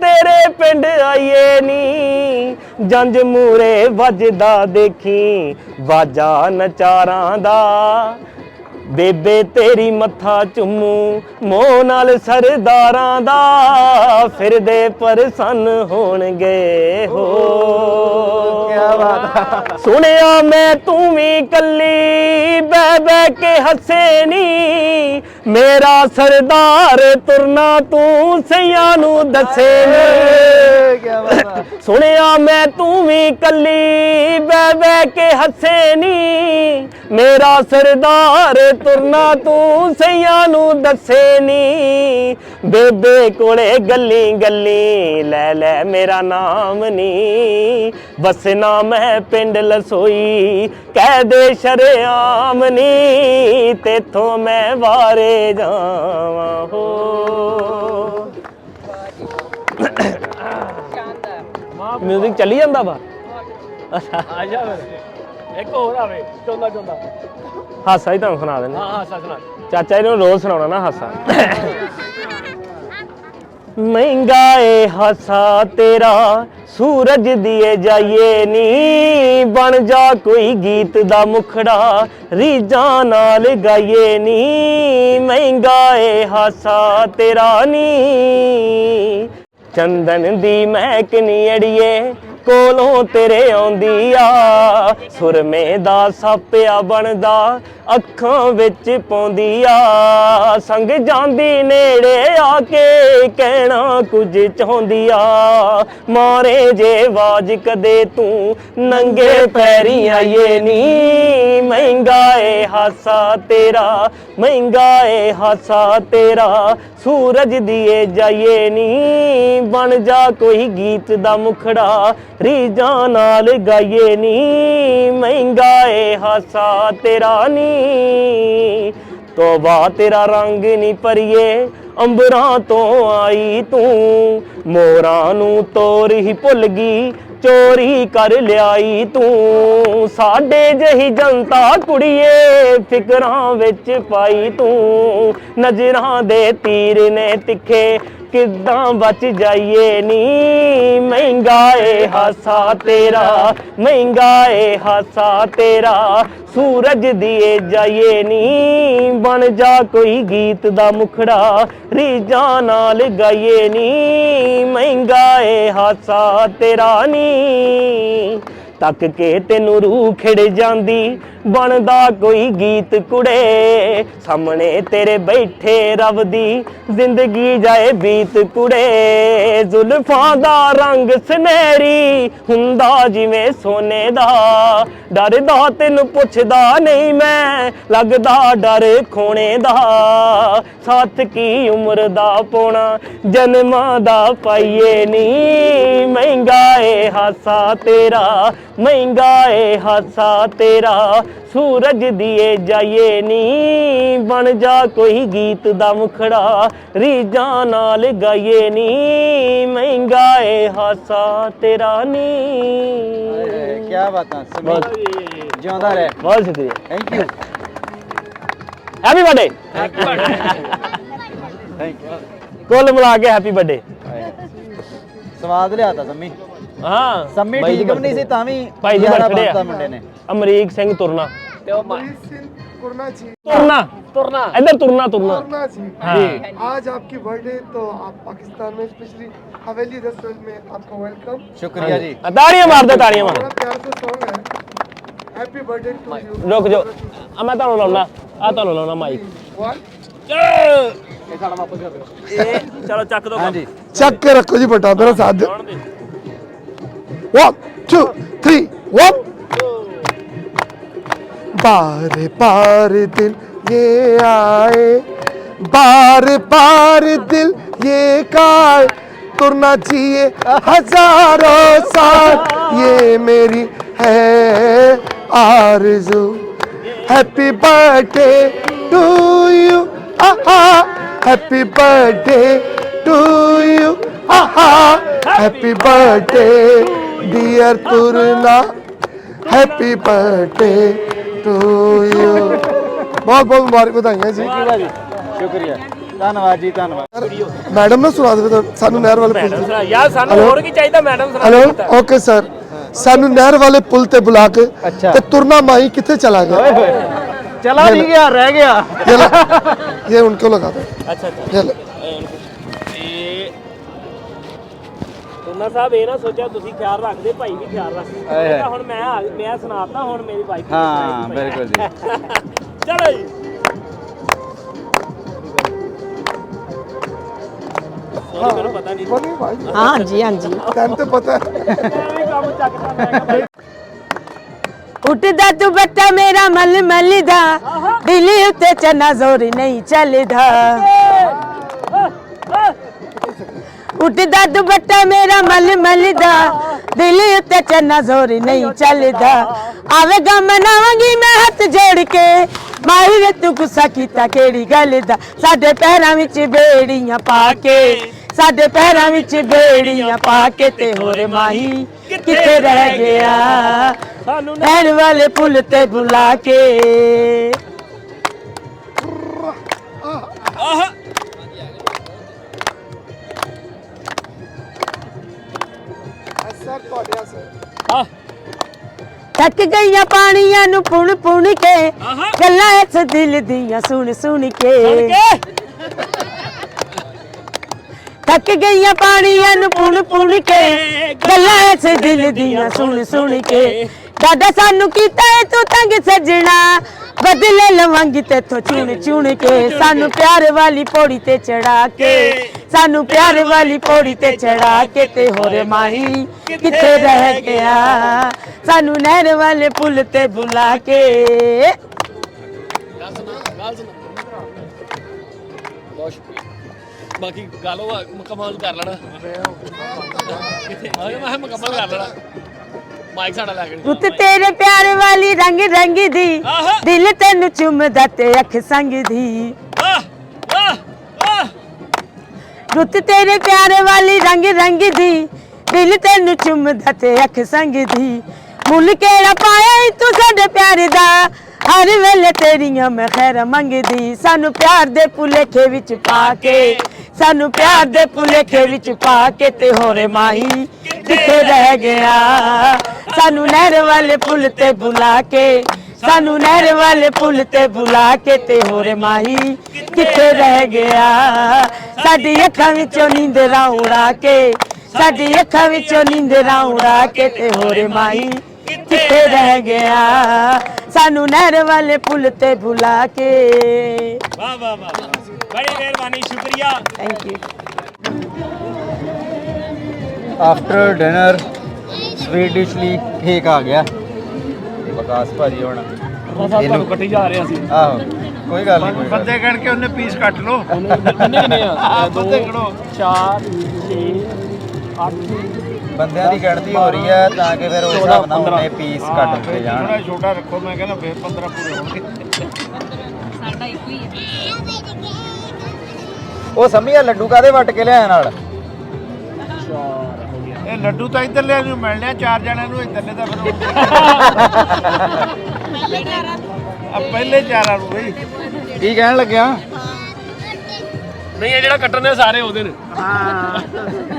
ਤੇਰੇ ਪਿੰਡ ਆਈਏ ਨੀ। ਜੰਜ ਮੂਰੇ ਵੱਜਦਾ ਦੇਖੀ, ਵਾਜਾ ਨਚਾਰਾਂ ਦਾ। ਬੇਬੇ ਤੇਰੀ ਮੱਥਾ ਚੁੰਮੂ ਮੋਹ ਨਾਲ ਸਰਦਾਰਾਂ ਦਾ ਫਿਰਦੇ ਪਰਸਨ ਹੋਣਗੇ ਹੋ। ਕੀ ਬਾਤ ਸੁਣਿਆ ਮੈਂ ਤੂੰ ਵੀ ਕੱਲੀ ਬਹਿ ਬਹਿ ਕੇ ਹੱਸੇ ਨੀ। ਮੇਰਾ ਸਰਦਾਰ ਤੁਰਨਾ ਤੂੰ ਸਈਆਂ ਨੂੰ ਦੱਸੇ ਨੀ। ਕੀ ਬਾਤ ਸੁਣਿਆ ਮੈਂ, ਤੂੰ ਵੀ ਕੱਲੀ, ਬਹਿ ਬਹਿ ਕੇ ਹੱਸੇ ਨੀ। ਮੇਰਾ ਸਰਦਾਰ ਤੁਰਨਾ ਤੂੰ ਸਈਆਂ ਨੂੰ ਦੱਸੇ ਨੀ। ਬੇਬੇ ਕੋਲੇ ਗੱਲੀ ਗੱਲੀ, ਲੈ ਲੈ ਮੇਰਾ ਨਾਮ ਨੀ। ਵਸਣਾ ਮੈਂ ਪਿੰਡ ਲਸੋਈ, ਕਹਿ ਦੇ ਸ਼ਰਿਆਮ ਨੀ। ਤੇਥੋਂ ਮੈਂ ਵਾਰੇ ਜਾਵਾਂ, ਹੋ। ਮਿਊਜ਼ਿਕ ਚੱਲੀ ਜਾਂਦਾ ਵਾ। ਆ ਜਾ ਫਿਰ। ਇੱਕ ਹੋਰ ਆਵੇ ਚੋਂਦਾ ਚੋਂਦਾ। ਹਾਸਾ ਹੀ ਤੁਹਾਨੂੰ ਸੁਣਾ ਦਿੰਦੇ ਹਾਂ। ਹਾਂ ਸੱਚ ਨਾ ਚਾਚਾ ਇਹਨੂੰ ਰੋਜ਼ ਸੁਣਾਉਣਾ ਨਾ ਹਾਸਾ। ਮਹਿੰਗਾ ਏ ਹਾਸਾ ਤੇਰਾ ਸੂਰਜ ਦੀਏ ਜਾਈਏ ਨੀ। ਬਣ ਜਾ ਕੋਈ ਗੀਤ ਦਾ ਮੁਖੜਾ ਰੀਜਾਂ ਨਾਲ ਗਾਈਏ ਨੀ। ਮਹਿੰਗਾ ਏ ਹਾਸਾ ਤੇਰਾ ਨੀ। ਚੰਦਨ ਦੀ ਮਹਿਕ ਨੀ ਅੜੀਏ, ਕੋਲੋਂ ਤੇਰੇ ਆਉਂਦੀ ਆ। ਸੁਰਮੇ ਦਾ ਸਾਪਿਆ ਬਣਦਾ, ਅੱਖਾਂ ਵਿੱਚ ਪਾਉਂਦੀ ਆ। ਸੰਗ ਜਾਂਦੀ ਨੇੜੇ ਆ ਕੇ ਕਹਿਣਾ ਕੁਝ ਚਾਹੁੰਦੀ ਆ। ਮਾਰੇ ਜੇ ਆਵਾਜ਼ ਕਦੇ ਤੂੰ ਨੰਗੇ ਪੈਰੀ ਆਈਏ ਨੀ। ਮਹਿੰਗਾ ਏ ਹਾਸਾ ਤੇਰਾ ਮਹਿੰਗਾ ਏ ਹਾਸਾ ਤੇਰਾ, ਸੂਰਜ ਦੀਏ ਜਾਈਏ ਨੀ, ਬਣ ਜਾ ਕੋਈ ਗੀਤ ਦਾ ਮੁਖੜਾ ਰੀਜਾਂ ਨਾਲ ਗਾਈਏ ਨੀ ਮਹਿੰਗਾ ਏ ਹਾਸਾ ਤੇਰਾ ਨੀ, ਤੋਬਾ ਤੇਰਾ ਰੰਗ ਨੀ ਪਰਿਏ ਅੰਬਰਾਂ ਤੋਂ ਆਈ ਤੂੰ, ਮੋਰਾਂ ਨੂੰ ਤੋਰ ਹੀ ਭੁੱਲ ਗਈ ਚੋਰੀ ਕਰ ਲਿਆਈ ਤੂੰ। ਸਾਡੇ ਜਹੀ ਜਨਤਾ ਕੁੜੀਏ, ਫਿਕਰਾਂ ਵਿੱਚ ਪਾਈ ਤੂੰ। ਨਜ਼ਰਾਂ ਦੇ ਤੀਰ ਨੇ ਤਿੱਖੇ ਕਿੱਦਾਂ ਬਚ ਜਾਈਏ ਨੀ? ਮਹਿੰਗਾ ਏ ਹਾਸਾ ਤੇਰਾ, ਮਹਿੰਗਾ ਏ ਹਾਸਾ ਤੇਰਾ। ਸੂਰਜ ਦੀਏ ਜਾਈਏ ਨੀ, ਬਣ ਜਾ ਕੋਈ ਗੀਤ ਦਾ ਮੁਖੜਾ। ਰੀਜਾਂ ਨਾਲ ਗਾਈਏ ਨੀ, ਮਹਿੰਗਾ ਏ ਹਾਸਾ ਤੇਰਾ ਨੀ। ਤੱਕ ਕੇ ਤੈਨੂੰ ਰੂਹ ਖਿੜ ਜਾਂਦੀ, ਬਣਦਾ ਕੋਈ ਗੀਤ ਕੁੜੇ। ਸਾਹਮਣੇ ਤੇਰੇ ਬੈਠੇ ਰੱਬ ਦੀ ਜ਼ਿੰਦਗੀ ਜਾਏ ਬੀਤ ਕੁੜੇ। ਜ਼ੁਲਫਾਂ ਦਾ ਰੰਗ ਸੁਨਹਿਰੀ ਹੁੰਦਾ ਜਿਵੇਂ ਸੋਨੇ ਦਾ। ਡਰਦਾ ਤੈਨੂੰ ਪੁੱਛਦਾ ਨਹੀਂ ਮੈਂ, ਲੱਗਦਾ ਡਰ ਖੋਣੇ ਦਾ। ਸਾਥ ਕੀ ਉਮਰ ਦਾ ਪੋਣਾ, ਜਨਮਾਂ ਦਾ ਪਾਈਏ ਨੀ। ਮਹਿੰਗਾ ਏ ਹਾਸਾ ਤੇਰਾ ਮਹਿੰਗਾ ਏ ਹਾਸਾ ਤੇਰਾ ਸੂਰਜ ਦੀਏ ਜਾਈਏ ਨੀ। ਬਣ ਜਾ ਕੋਈ ਗੀਤ ਦਾ ਮੁਖੜਾ ਰੀਜਾਂ ਨਾਲ ਗਾਈਏ ਨੀ। ਮਹਿੰਗਾ ਏ ਹਾਸਾ ਤੇਰਾ ਨੀ। ਕੀ ਬਾਤਾਂ ਬਹੁਤ ਜਿਉਂਦਾ ਰਹਿ। ਬਹੁਤ ਸ਼ੁਕਰੀਆ thank you happy birthday thank you ਕੁੱਲ ਮਿਲਾ ਕੇ ਹੈਪੀ ਬਰਥਡੇ ਸਵਾਦ ਲਿਆਤਾ ਸੰਮੀ। ਹਾਂ ਸੰਮੀ ਬਾਈ ਦੀ ਠੀਕ ਵੀ ਨਹੀਂ ਸੀ birthday। ਤਾਂ ਵੀ ਭਾਈ ਦੀ ਨਜ਼ਾਰਾ birthday ਆ। ਬਣਤਾ ਮੁੰਡੇ ਨੇ ਅਮਰੀਕ ਸਿੰਘ ਤੁਰਨਾ ਤੇ ਉਹ ਮਾ- करना चाहिए ਤੁਰਨਾ ਤੁਰਨਾ ਇੱਧਰ ਤੁਰਨਾ ਤੁਰਨਾ करना चाहिए हाँ आज आपकी बर्थडे तो आप पाकिस्तान में स्पेशली हवेली रेस्टोरेंट में आपका वेलकम ਸ਼ੁਕਰੀਆ ਜੀ ਤਾੜੀਆਂ ਮਾਰ ਦੇ ਤਾੜੀਆਂ ਮਾਰ बड़ा प्यार से सॉन्ग है हैप्पी बर्थडे टू यू ਰੁਕ ਜਾਓ ਆ ਮੈਂ ਤੁਹਾਨੂੰ ਲਾਉਣਾ ਆ ਤੁਹਾਨੂੰ ਲਾਉਣਾ ਮਾਈਕ वन ਇਹ ਚਲੋ ਚੱਕ ਦੋ ਹਾਂਜੀ चक के रखो जी बटा मेरा साथ दे वन टू थ्री वन बार बार दिल ये आए, बार बार दिल ये काए। तुरना चाहिए हज़ारों साल, ये मेरी है आरज़ू। हैप्पी बर्थडे टू यू आहा। हैप्पी बर्थडे टू यू आहा। हैप्पी बर्थडे ਡੀਅਰ ਤੁਰਨਾ। ਹੈਪੀ ਬਰਥਡੇ ਟੂ ਯੂ ਬਹੁਤ ਬਹੁਤ ਮੁਬਾਰਕ ਵਧਾਈਆਂ ਜੀ। ਠੀਕ ਹੈ ਜੀ। ਸ਼ੁਕਰੀਆ। ਧੰਨਵਾਦ ਜੀ ਧੰਨਵਾਦ। ਮੈਡਮ ਨੂੰ ਸੁਣਾ ਦੇਵੇ ਸਾਨੂੰ ਨਹਿਰ ਵਾਲੇ ਪੁੱਲ ਤੇ। ਯਾਰ ਸਾਨੂੰ ਹੋਰ ਕੀ ਚਾਹੀਦਾ ਮੈਡਮ ਸੁਣਾ ਹਲੋ ਓਕੇ ਸਰ ਸਾਨੂੰ ਨਹਿਰ ਵਾਲੇ ਪੁੱਲ ਤੇ ਬੁਲਾ ਕੇ ਤੇ ਤੁਰਨਾ ਮਾਈ ਕਿੱਥੇ ਚਲਾ ਗਿਆ? ਚਲਾ ਗਿਆ ਰਹਿ ਗਿਆ। ਲਗਾ ਨਾ ਸਾਹਿਬ ਇਹ ਨਾ ਸੋਚਿਆ ਤੁਸੀਂ ਖਿਆਲ ਰੱਖਦੇ ਭਾਈ ਵੀ ਖਿਆਲ ਰੱਖਦੇ। ਹੁਣ ਮੈਂ ਆ- ਮੈਂ ਸੁਣਾਤਾ ਹੁਣ ਮੇਰੀ ਵਾਈਫ ਹਾਂ ਬਿਲਕੁਲ ਜੀ। (laughs) ਚਲੋ ਜੀ। ਮੈਨੂੰ ਪਤਾ ਨਹੀਂ। ਬੋਲੀ ਭਾਈ। ਹਾਂਜੀ ਹਾਂਜੀ। ਤੈਨੂੰ ਤਾਂ ਪਤਾ ਹੈ। ਉੱਠਦਾ ਤੂੰ ਬੱਟਾ ਮੇਰਾ ਮਲ ਮਲ ਦਾ ਦਿੱਲੀ ਉੱਤੇ ਚਨਾ ਜ਼ੋਰ ਨਹੀਂ ਚੱਲਦਾ। ਉੱਠਦਾ ਦੁਪੱਟਾ ਮੇਰਾ ਮਲ ਮਲ ਦਾ ਦਿਲ ਉੱਤੇ ਚੰਨਾ ਜ਼ੋਰ ਨਹੀਂ ਚੱਲਦਾ। ਆਵੇਗਾ ਮਨਾਵਾਂਗੀ ਮੈਂ ਹੱਥ ਜੋੜ ਕੇ ਮਾਈ ਵੇ ਤੂੰ ਗੁੱਸਾ ਕੀਤਾ ਕਿਹੜੀ ਗੱਲ ਦਾ? ਸਾਡੇ ਪੈਰਾਂ ਵਿੱਚ ਬੇੜੀਆਂ ਪਾ ਕੇ ਸਾਡੇ ਪੈਰਾਂ ਵਿੱਚ ਬੇੜੀਆਂ ਪਾ ਕੇ ਤੇ ਹੋਰ ਮਾਹੀ ਕਿੱਥੇ ਰਹਿ ਗਿਆ? ਸਾਨੂੰ ਨੈਣ ਵਾਲੇ ਪੁੱਲ ਤੇ ਬੁਲਾ ਕੇ। ਆਹ ਥੱਕ ਗਈਆਂ ਪਾਣੀਆਂ ਨੂੰ ਪੁਣ ਪੁਣ ਕੇ। ਗੱਲਾਂ ਇਸ ਦਿਲ ਦੀਆਂ ਸੁਣ ਸੁਣ ਕੇ। ਕੇ। ਥੱਕ ਗਈਆਂ ਪਾਣੀਆਂ ਨੂੰ ਪੁਣ ਪੁਣ ਕੇ। ਗੱਲਾਂ ਇਸ ਦਿਲ ਦੀਆਂ ਸੁਣ ਸੁਣ ਕੇ। ਦਾਦਾ ਸਾਨੂੰ ਕੀਤਾ ਏ ਤੂੰ ਤੰਗ ਸੱਜਣਾ। ਬਦਲੇ ਲਵਾਂਗੀ ਤੇਥੋਂ ਚੁਣ ਚੁਣ ਕੇ। ਸਾਨੂੰ ਪਿਆਰ ਵਾਲੀ ਪੌੜੀ ਤੇ ਚੜਾ ਕੇ। ਸਾਨੂੰ ਪਿਆਰ ਵਾਲੀ ਪੌੜੀ ਤੇ ਚੜਾ ਕੇ ਤੇ ਹੋਰ ਮਾਹੀ ਕਿੱਥੇ ਰਹਿ ਗਿਆ? ਸਾਨੂੰ ਨਹਿਰ ਵਾਲੇ ਪੁੱਲ ਤੇ ਬੁਲਾ ਕੇ। ਬਾਕੀ ਗੱਲ ਉਹ ਮੁਕੰਮਲ ਕਰ ਲੈਣਾ। ਆ ਮੈਂ ਮੁਕੰਮਲ ਕਰ ਲੈਣਾ। ਮਾਈਕ ਸਾਡਾ ਲੈ ਕੇ ਰੁੱਤ ਤੇਰੇ ਪਿਆਰ ਵਾਲੀ ਰੰਗ ਰੰਗ ਦੀ। ਆਹਾ। ਦਿਲ ਤੈਨੂੰ ਚੁੰਮਦਾ ਤੇ ਅੱਖ ਸੰਗ ਦੀ ਰੁੱਤ ਤੇਰੇ ਪਿਆਰ ਵਾਲੀ ਰੰਗ ਰੰਗ ਦੀ, ਦਿਲ ਤੈਨੂੰ ਚੁੰਮਦਾ ਤੇ ਅੱਖ ਸੰਗ ਦੀ। ਮੁੱਲ ਕਿਹੜਾ ਪਾਇਆ ਤੂੰ ਸਾਡੇ ਪਿਆਰ ਦਾ? ਹਰ ਵੇਲੇ ਤੇਰੀਆਂ ਮੈਂ ਖੈਰ ਮੰਗਦੀ। ਸਾਨੂੰ ਪਿਆਰ ਦੇ ਪੁਲੇਖੇ ਵਿੱਚ ਪਾ ਕੇ, ਸਾਨੂੰ ਪਿਆਰ ਦੇ ਭੁਲੇਖੇ ਵਿੱਚ ਪਾ ਕੇ ਤੇ ਹੋਰੇ ਮਾਹੀ ਕਿੱਥੇ ਰਹਿ ਗਿਆ? ਸਾਨੂੰ ਨਹਿਰ ਵਾਲੇ ਪੁਲ ਤੇ ਬੁਲਾ ਕੇ ਸਾਨੂੰ ਨਹਿਰ ਵਾਲੇ ਪੁੱਲ ਤੇ ਬੁਲਾ ਕੇ ਤੇ ਹੋਰੇ ਮਾਹੀ ਕਿੱਥੇ ਰਹਿ ਗਿਆ? ਸਾਡੀ ਅੱਖਾਂ ਵਿੱਚੋਂ ਨੀਂਦਰਾਂ ਉਡਾ ਕੇ ਸਾਡੀ ਅੱਖਾਂ ਵਿੱਚੋਂ ਨੀਂਦਰਾਂ ਉਡਾ ਕੇ ਤੇ ਹੋਰੇ ਮਾਹੀ ਕਿੱਥੇ ਰਹਿ ਗਿਆ? ਸਾਨੂੰ ਨਹਿਰ ਵਾਲੇ ਪੁੱਲ ਤੇ ਬੁਲਾ ਕੇ। ਵਾਹ ਵਾਹ ਵਾਹ। ਬੜੀ ਮਿਹਰਬਾਨੀ ਸ਼ੁਕਰੀਆ। Thank you after dinner sweet dish ਲਈ ਕੇਕ ਆ ਗਿਆ। ਵਿਕਾਸ ਭਾਜੀ ਹੁਣ। ਇਹਨੂੰ ਇਕੱਠੇ ਜਾ ਰਹੇ ਸੀ ਆਹੋ ਕੋਈ ਗੱਲ ਨਹੀਂ ਕੋਈ ਗੱਲ ਬੰਦੇ ਗਣ ਕੇ ਉਹਨੇ ਪੀਸ ਕੱਟ ਲੋ ਕਿੰਨੇ ਕਿੰਨੇ ਆ? ਬੰਦੇ ਗਣੋ 4 6 8 ਨਹੀਂ। ਬੰਦਿਆਂ ਦੀ ਗਿਣਤੀ ਹੋ ਰਹੀ ਹੈ ਤਾਂ ਕਿ ਫਿਰ ਉਸ ਹਿਸਾਬ ਨਾਲ ਉਹਨੇ ਪੀਸ ਕੱਟ ਦਿੱਤੇ ਜਾਣ। ਥੋੜਾ ਛੋਟਾ ਰੱਖੋ ਮੈਂ ਕਹਿੰਦਾ ਫਿਰ 15 ਪੂਰੇ ਹੋਣਗੇ। ਉਹ ਸੰਮੀਆ ਲੱਡੂ ਕਾਦੇ ਵੱਟ ਕੇ ਲਿਆਇਆ ਨਾਲ? ਇਹ ਲੱਡੂ ਤਾਂ ਇੱਧਰਲੇ ਨੂੰ ਮਿਲਣਿਆ ਚਾਰ ਜਣਿਆਂ ਨੂੰ ਇੱਧਰਲੇ ਤਾਂ ਫਿਰ (laughs) ਆ ਪਹਿਲੇ ਚਾਰਾਂ ਨੂੰ ਬਈ। ਕੀ ਕਹਿਣ ਲੱਗਿਆ? ਨਹੀਂ ਇਹ ਜਿਹੜਾ ਕੱਟਣੇ ਸਾਰੇ ਉਹਦੇ ਨੇ।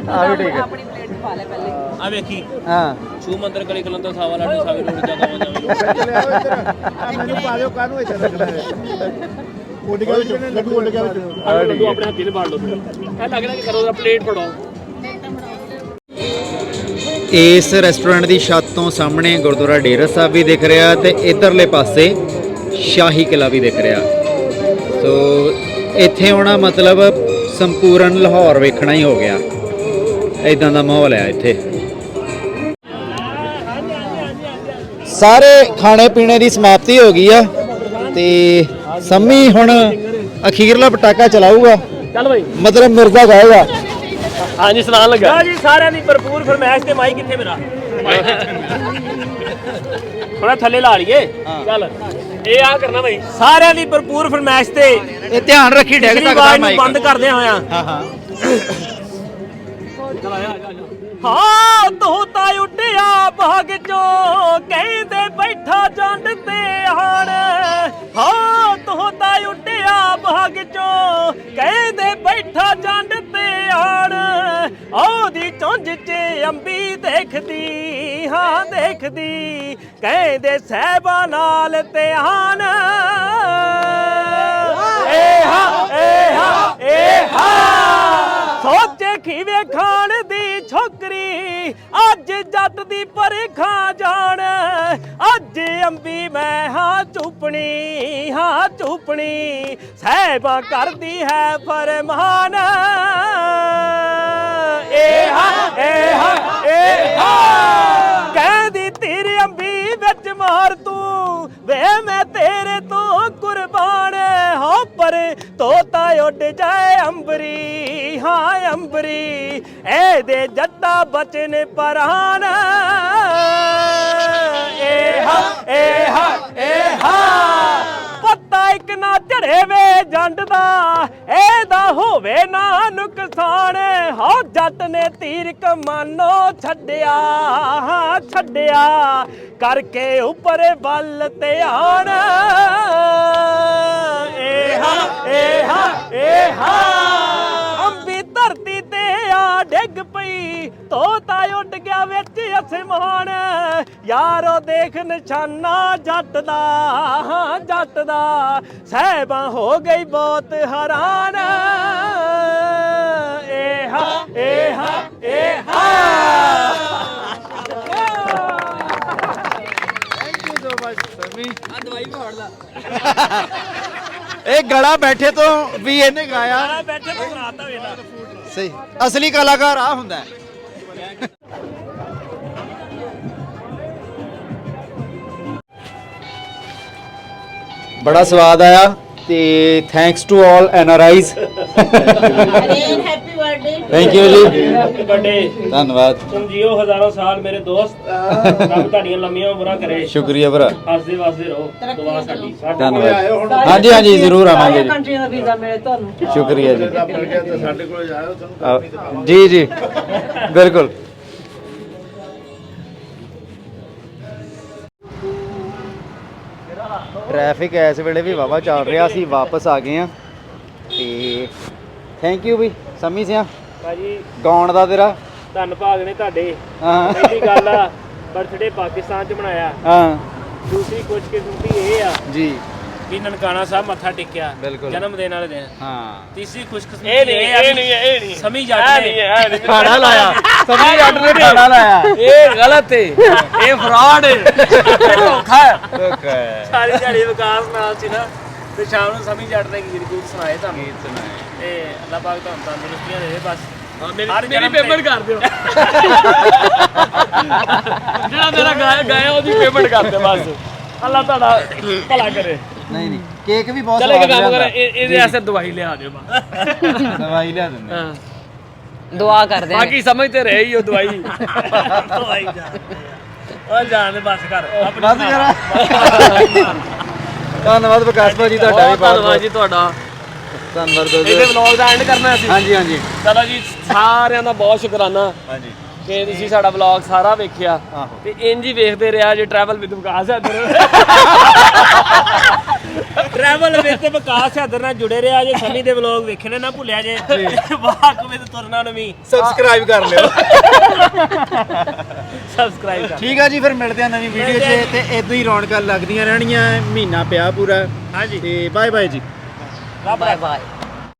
ਆ ਵੀ ਠੀਕ ਹੈ। ਆ ਵੇਖੀ। ਹਾਂ। ਸ਼ੂ ਮੰਦਰ ਗਲੀ ਕਲੰ ਤੋਂ ਸਾਵਾ ਲਾਡੀ ਸਾਵੇ ਰੋਡ ਜਾਗਾ ਜਾਵੇ ਮੈਨੂੰ ਪਾ ਦਿਓ ਕਾਹਨੂੰ ਇੱਥੇ ਰੱਖਣਾ ਹੈ ਉੱਡ ਗਿਆ ਵਿੱਚ ਲੱਡੂ ਉੱਡ ਗਿਆ ਵਿੱਚ। ਲੱਡੂ ਆਪਣੇ ਹੱਥੀ ਨੇ ਬਾੜ ਲਓ ਇਹ ਲੱਗ ਰਿਹਾ ਕਿ ਕਰੋ ਦਾ ਪਲੇਟ ਫੜਾਓ। ਇਸ ਰੈਸਟੋਰੈਂਟ ਦੀ ਛੱਤ ਤੋਂ ਸਾਹਮਣੇ ਗੁਰਦੁਆਰਾ ਡੇਰਾ ਸਾਹਿਬ ਵੀ ਦਿਖ ਰਿਹਾ ਤੇ ਇਧਰਲੇ ਪਾਸੇ ਸ਼ਾਹੀ ਕਿਲਾ ਵੀ ਦਿਖ ਰਿਹਾ। ਸੋ ਇੱਥੇ ਆਉਣਾ ਮਤਲਬ ਸੰਪੂਰਨ ਲਾਹੌਰ ਵੇਖਣਾ ਹੀ ਹੋ ਗਿਆ। ਇਦਾਂ ਦਾ ਮਾਹੌਲ ਹੈ ਇੱਥੇ। ਸਾਰੇ ਖਾਣੇ ਪੀਣੇ ਦੀ ਸਮਾਪਤੀ ਹੋ ਗਈ ਆ ਤੇ ਸੰਮੀ ਹੁਣ ਅਖੀਰਲਾ ਪਟਾਕਾ ਚਲਾਊਗਾ। ਚੱਲ ਬਈ। ਮਤਲਬ ਮਿਰਜ਼ਾ ਗਾਏਗਾ ਹਾਂਜੀ ਸੁਣਾਉਣ ਲੱਗਾ। ਲਓ ਜੀ ਸਾਰਿਆਂ ਦੀ ਭਰਪੂਰ ਫਰਮਾਇਸ਼ ਤੇ ਮਾਈ ਕਿੱਥੇ ਮੇਰਾ? ਥੋੜਾ ਥੱਲੇ ਲਾ ਲਈਏ। ਚੱਲ। ਇਹ ਆ ਕਰਨਾ ਬਈ। ਸਾਰਿਆਂ ਦੀ ਭਰਪੂਰ ਫਰਮਾਇਸ਼ ਤੇ ਇਹ ਧਿਆਨ ਰੱਖੀ ਡੈਗ ਪਿਛਲੀ ਸਕਦਾ ਆਵਾਜ਼ ਨੂੰ ਮਾਈਕ ਬੰਦ ਕਰਦੇ ਹੋਇਆ। ਹਾਂ ਹਾਂ। ਹਾਂ, ਤੂੰ ਤਾਂ ਉੱਡਿਆ ਬਾਗ ਚੋਂ, ਕਹਿੰਦੇ ਬੈਠਾ ਜੰਡ ਤੇ ਹਣ ਹਾਂ, ਤੂੰ ਤਾਂ ਉੱਡਿਆ ਬਾਗ ਚੋਂ, ਕਹਿੰਦੇ ਬੈਠਾ ਜੰਡ ਤੇ ਹਣ ਉਹਦੀ ਚੁੰਝ 'ਚ ਅੰਬੀ ਦੇਖਦੀ, ਹਾਂ, ਦੇਖਦੀ, ਕਹਿੰਦੇ ਸਹਿਬਾ ਨਾਲ ਤੇ ਹਣ ਏ ਹਾਂ ਏ ਹਾਂ, ਏ ਹਾ। ਸੋਚੇ ਖੀਵੇ ਖਾਣ ਛੋਕਰੀ ਅੱਜ ਜੱਟ ਦੀ ਪਰਖਾ ਜਾਣ। ਅੱਜ ਅੰਬੀ ਮੈਂ ਹਾਂ ਚੁਪਣੀ ਹਾਂ ਚੁਪਣੀ, ਸਹਿਬਾ ਕਰਦੀ ਹੈ ਫਰਮਾਨ। ਏ ਹਾ ਏ ਹਾ ਏ ਹਾ। ਕਹਿੰਦੀ ਤੇਰੀ ਅੰਬੀ ਵਿੱਚ ਮਾਰ ਤੂੰ, ਵੇ ਮੈਂ ਤੇਰੇ ਤੋਂ ਕੁਰਬਾਨ। ਹਾਂ, ਪਰ ਤੋਤਾ ਉੱਡ ਜਾਏ ਅੰਬਰੀ, ਹਾਂ ਅੰਬਰੀ, ਇਹਦੇ ਜੱਟਾ ਬਚਨ ਪਰਾਨ। ਏ ਹਾ ਏ ਹਾ ਏ ਹਾ। ਇੱਕ ਨਾ ਝੜੇ ਵੇ ਜੰਡ ਦਾ, ਇਹਦਾ ਹੋਵੇ ਨਾ ਨੁਕਸਾਨ। ਹੋ ਜੱਟ ਨੇ ਤੀਰ ਕਮਾਨੋ ਛੱਡਿਆ ਛੱਡਿਆ ਕਰਕੇ ਉੱਪਰ ਵੱਲ ਧਿਆਨ। ਏ ਏਹਾ ਏਹਾ। ਹਾ ਏ ਅੰਬੀ ਧਰਤੀ ਤੇ ਆ ਡਿੱਗ ਪਈ, ਤੋਤਾ ਉੱਡ ਗਿਆ ਵਿੱਚ ਅਸਮਾਨ। ਯਾਰੋ ਦੇਖ ਨਿਸ਼ਾਨਾ ਜੱਟ ਦਾ ਜੱਟ ਦਾ ਸਹਿਬਾਂ ਹੋ ਗਈ ਬਹੁਤ ਹੈਰਾਨ। ਇਹ ਗਲਾ ਬੈਠੇ ਤੋਂ ਵੀ ਇਹਨੇ ਗਾਇਆ। ਬੈਠੇ ਤੋਂ ਰਾਤਾ ਵੇਲਾ ਸਹੀ। ਅਸਲੀ ਕਲਾਕਾਰ ਆ ਹੁੰਦਾ ਹੈ। ਬੜਾ ਸਵਾਦ ਆਇਆ ਤੇ thanks to all NRIs happy birthday thank you ਜੀ। ਵੱਡੇ ਧੰਨਵਾਦ। ਤੁਮ ਜੀਓ ਹਜ਼ਾਰਾਂ ਸਾਲ ਮੇਰੇ ਦੋਸਤ। ਰੱਬ ਤੁਹਾਡੀਆਂ ਲੰਮੀਆਂ ਉਮਰਾਂ ਕਰੇ। ਸ਼ੁਕਰੀਆ ਭਰਾ। ਹੱਸਦੇ ਵਸਦੇ ਰਹੋ। ਦੁਆ ਸਾਡੀ। ਸਾਡੇ ਕੋਲ ਧੰਨਵਾਦ। ਹਾਂਜੀ ਹਾਂਜੀ ਜ਼ਰੂਰ ਆਵਾਂਗੇ ਜੀ। ਕੰਟਰੀਆਂ ਦਾ ਵੀਜ਼ਾ ਮਿਲੇ ਤੁਹਾਨੂੰ। ਸ਼ੁਕਰੀਆ ਜੀ। ਸਾਡੇ ਕੋਲ ਜਾਇਓ ਜੀ ਜੀ। ਬਿਲਕੁਲ। ਟ੍ਰੈਫਿਕ ਇਸ ਵੇਲੇ ਵੀ ਵਾਵਾ ਚੱਲ ਰਿਹਾ ਸੀ ਵਾਪਸ ਆ ਗਏ ਆ ਤੇ ਥੈਂਕ ਯੂ ਵੀ ਸਮੀ ਸਿਆ। ਭਾਜੀ ਗਾਉਣ ਦਾ ਤੇਰਾ। ਧੰਨ ਭਾਗ ਨੇ ਤੁਹਾਡੇ। ਹਾਂ। ਪਹਿਲੀ ਗੱਲ ਆ ਬਰਥਡੇ ਪਾਕਿਸਤਾਨ ਚ ਮਨਾਇਆ। ਹਾਂ। ਦੂਸਰੀ ਖੁਸ਼ਕਿਸਮਤੀ ਇਹ ਆ ਜੀ। ਵੀ ਨਨਕਾਣਾ ਸਾਹਿਬ ਮੱਥਾ ਟੇਕਿਆ ਬਿਲਕੁਲ। ਜਨਮ ਦਿਨ ਵਾਲੇ ਦਿਨ। ਹਾਂ। ਤੀਸਰੀ ਖੁਸ਼ਕਿਸਮਤੀ ਇਹ ਨਹੀਂ ਇਹ ਨਹੀਂ ਇਹ ਨਹੀਂ। ਸਮੀ ਜੱਟ ਨੇ। ਖਾਣਾ ਲਾਇਆ। ਸਮੀ ਜੱਟ ਨੇ ਖਾਣਾ ਲਾਇਆ। ਇਹ ਗਲਤ ਹੈ (laughs) ਇਹ ਫਰਾਡ ਹੈ ਇਹ ਧੋਖਾ ਹੈ ਸਾਰੀ ਦਿਹਾੜੀ ਵਿਕਾਸ ਨਾਲ ਸੀ ਨਾ ਤੇ ਸ਼ਾਮ ਨੂੰ ਸਮੀ ਜੱਟ ਨੇ ਗੀਤ ਗੂਤ ਸੁਣਾਏ ਤੁਹਾਨੂੰ। ਗੀਤ ਸੁਣਾਏ। ਤੇ ਅੱਲਾਹ ਪਾਕ ਤੁਹਾਨੂੰ ਤੰਦਰੁਸਤੀਆਂ ਦੇਵੇ ਬਸ। ਹਾਂ, ਮੇਰੀ ਮੇਰੀ ਪੇਮੈਂਟ ਕਰ ਦਿਓ। ਜਿਹੜਾ ਮੇਰਾ ਗਾਇਆ ਗਾਇਆ ਉਹਦੀ ਪੇਮੈਂਟ ਕਰ ਦਿਓ ਬਸ। ਅੱਲਾ ਤੁਹਾਡਾ ਭਲਾ ਕਰੇ। ਨਹੀਂ ਨਹੀਂ। ਕੇਕ ਵੀ ਬਹੁਤ ਚਲੇ ਕੇ ਸਵਾਦ ਕੰਮ ਕਰ ਲਿਆਂਦਾ। ਇਹ- ਇਹਦੇ ਵਾਸਤੇ ਦਵਾਈ ਲਿਆ ਦਿਓ ਬਸ। ਦਵਾਈ ਲਿਆ ਦਿੰਦੇ ਹਾਂ। ਦੁਆ ਕਰਦੇ ਹਾਂ ਬਾਕੀ ਸਮਝਦੇ ਰਹੇ ਹੀ ਉਹ ਦਵਾਈ। ਦਵਾਈ ਜਾਣਦੇ ਆ। ਉਹ ਜਾਣ ਦੇ ਬਸ ਕਰ ਆਪਣੀ ਬਸ ਕਰ। ਧੰਨਵਾਦ ਵਿਕਾਸ ਭਾਜੀ ਤੁਹਾਡਾ ਵੀ ਬਹੁਤ ਬਹੁਤ ਧੰਨਵਾਦ ਜੀ ਤੁਹਾਡਾ। ਧੰਨਵਾਦ ਇਹਦੇ ਦੋਸਤੋ ਵਲੌਗ ਦਾ ਐਂਡ ਕਰਨਾ ਸੀ ਹਾਂਜੀ ਹਾਂਜੀ। ਚਲੋ ਜੀ ਸਾਰਿਆਂ ਦਾ ਬਹੁਤ ਸ਼ੁਕਰਾਨਾ। ਹਾਂਜੀ। ਕਿ ਤੁਸੀਂ ਸਾਡਾ ਵਲੌਗ ਸਾਰਾ ਵੇਖਿਆ। ਤੇ ਇੰਜ ਹੀ ਵੇਖਦੇ ਰਿਹਾ ਜੇ ਟਰੈਵਲ ਵਿਦ ਵਿਕਾਸ ਹੈ ਟਰੈਵਲ ਵਿੱਚ ਵਿਕਾਸ ਹਾਦਰ ਨਾਲ ਜੁੜੇ ਰਿਹਾ ਜੇ ਸਮੀ ਦੇ ਵਲੌਗ ਵੇਖਣੇ ਨਾ ਭੁੱਲਿਆ ਜੇ ਵਾਕ ਵਿੱਚ ਤੁਰਨਾ ਨੂੰ ਵੀ। ਸਬਸਕ੍ਰਾਈਬ ਕਰ ਲਿਓ। ਸਬਸਕ੍ਰਾਈਬ ਕਰ। ਠੀਕ ਆ ਜੀ ਫਿਰ ਮਿਲਦੇ ਆ ਨਵੀਂ ਵੀਡੀਓ 'ਚ ਤੇ ਇਦਾਂ ਹੀ ਰੌਣਕਾਂ ਲੱਗਦੀਆਂ ਰਹਿਣੀਆਂ ਮਹੀਨਾ ਪਿਆ ਪੂਰਾ। ਹਾਂਜੀ। ਤੇ ਬਾਏ ਬਾਏ ਜੀ। ਰੱਬ ਬਾਏ ਬਾਏ